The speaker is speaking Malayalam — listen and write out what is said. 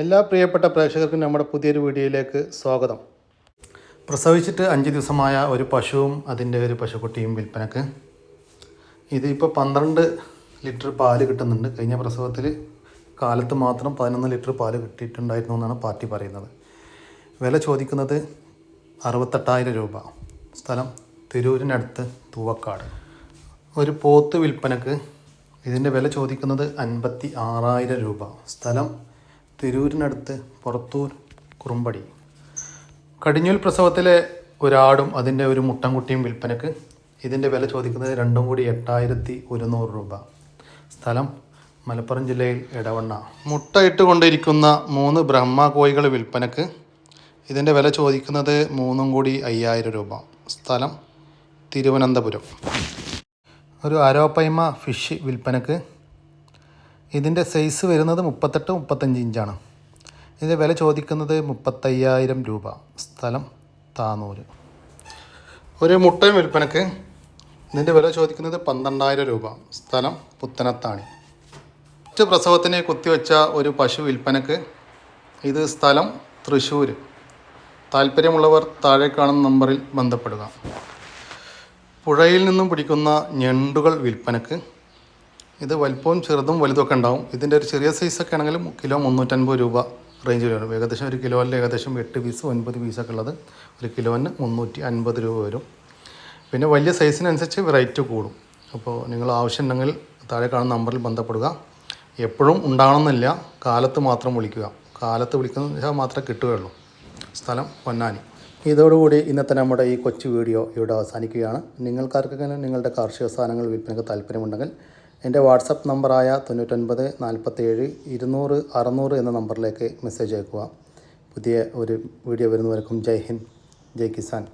എല്ലാ പ്രിയപ്പെട്ട പ്രേക്ഷകർക്കും നമ്മുടെ പുതിയൊരു വീഡിയോയിലേക്ക് സ്വാഗതം. പ്രസവിച്ചിട്ട് അഞ്ച് ദിവസമായ ഒരു പശുവും അതിന്റെ ഒരു പശുക്കുട്ടിയും വിൽപ്പനക്ക്. ഇതിപ്പോൾ പന്ത്രണ്ട് ലിറ്റർ പാൽ കിട്ടുന്നുണ്ട്. കഴിഞ്ഞ പ്രസവത്തിൽ കാലത്ത് മാത്രം പതിനൊന്ന് ലിറ്റർ പാൽ കിട്ടിയിട്ടുണ്ടായിരുന്നു എന്നാണ് പാർട്ടി പറയുന്നത്. വില ചോദിക്കുന്നത് അറുപത്തെട്ടായിരം രൂപ. സ്ഥലം തിരൂരിനടുത്ത് തൂവക്കാട്. ഒരു പോത്ത് വിൽപ്പനക്ക് ഇതിന്റെ വില ചോദിക്കുന്നത് അൻപത്തി ആറായിരം രൂപ. സ്ഥലം തിരൂരിനടുത്ത് പുറത്തൂർ കുറുമ്പടി. കടിഞ്ഞൂൽ പ്രസവത്തിലെ ഒരാടും അതിന്റെ ഒരു മുട്ടൻകുട്ടിയും വിൽപ്പനക്ക്. ഇതിന്റെ വില ചോദിക്കുന്നത് രണ്ടും കൂടി എട്ടായിരത്തി ഒരുന്നൂറ് രൂപ. സ്ഥലം മലപ്പുറം ജില്ലയിൽ ഇടവണ്ണ മുട്ടയിട്ട് കൊണ്ടിരിക്കുന്ന മൂന്ന് ബ്രഹ്മ കോഴികൾ വിൽപ്പനക്ക്. ഇതിന്റെ വില ചോദിക്കുന്നത് മൂന്നും കൂടി അയ്യായിരം രൂപ. സ്ഥലം തിരുവനന്തപുരം. ഒരു അരോപ്പൈമ ഫിഷ് വിൽപ്പനക്ക്. ഇതിന്റെ സൈസ് വരുന്നത് മുപ്പത്തെട്ട് മുപ്പത്തഞ്ച് ഇഞ്ചാണ് ഇതിന്റെ വില ചോദിക്കുന്നത് മുപ്പത്തയ്യായിരം രൂപ. സ്ഥലം താനൂര്. ഒരു മുട്ടയും വിൽപ്പനക്ക് ഇതിന്റെ വില ചോദിക്കുന്നത് പന്ത്രണ്ടായിരം രൂപ. സ്ഥലം പുത്തനത്താണി. ഒറ്റ പ്രസവത്തിന് കുത്തിവെച്ച ഒരു പശു വിൽപ്പനക്ക് ഇത് സ്ഥലം തൃശ്ശൂർ താല്പര്യമുള്ളവർ താഴെ കാണുന്ന നമ്പറിൽ ബന്ധപ്പെടുക. പുഴയിൽ നിന്നും പിടിക്കുന്ന ഞണ്ടുകൾ വിൽപ്പനക്ക് ഇത് വലിപ്പവും ചെറുതും വലുതൊക്കെ ഉണ്ടാവും. ഇതിന്റെ ഒരു ചെറിയ സൈസൊക്കെ ആണെങ്കിലും കിലോ മുന്നൂറ്റൻപത് രൂപ റേഞ്ചിൽ വരും. ഏകദേശം ഒരു കിലോയിൽ ഏകദേശം എട്ട് പീസ് ഒൻപത് പീസൊക്കെ ഉള്ളത് ഒരു കിലോന് മുന്നൂറ്റി അൻപത് രൂപ വരും. പിന്നെ വലിയ സൈസിനനുസരിച്ച് റേറ്റ് കൂടും. അപ്പോൾ നിങ്ങൾ ആവശ്യമുണ്ടെങ്കിൽ താഴെ കാണുന്ന നമ്പറിൽ ബന്ധപ്പെടുക. എപ്പോഴും ഉണ്ടാകണമെന്നില്ല കാലത്ത് മാത്രം വിളിക്കുക. കാലത്ത് വിളിക്കുന്ന മാത്രമേ കിട്ടുകയുള്ളൂ. സ്ഥലം പൊന്നാനി. ഇതോടുകൂടി ഇന്നത്തെ നമ്മുടെ ഈ കൊച്ചു വീഡിയോ ഇവിടെ അവസാനിക്കുകയാണ്. നിങ്ങൾക്കാർക്കെങ്കിലും നിങ്ങളുടെ കാർഷിക സാധനങ്ങൾ വിൽപ്പനയ്ക്ക് താല്പര്യമുണ്ടെങ്കിൽ എന്റെ വാട്സപ്പ് നമ്പറായ തൊണ്ണൂറ്റൊൻപത് നാൽപ്പത്തേഴ് ഇരുന്നൂറ് അറുന്നൂറ് എന്ന നമ്പറിലേക്ക് മെസ്സേജ് അയക്കുക. പുതിയ ഒരു വീഡിയോ വരുന്നവർക്കും ജയ് ഹിന്ദ് ജയ് കിസാൻ.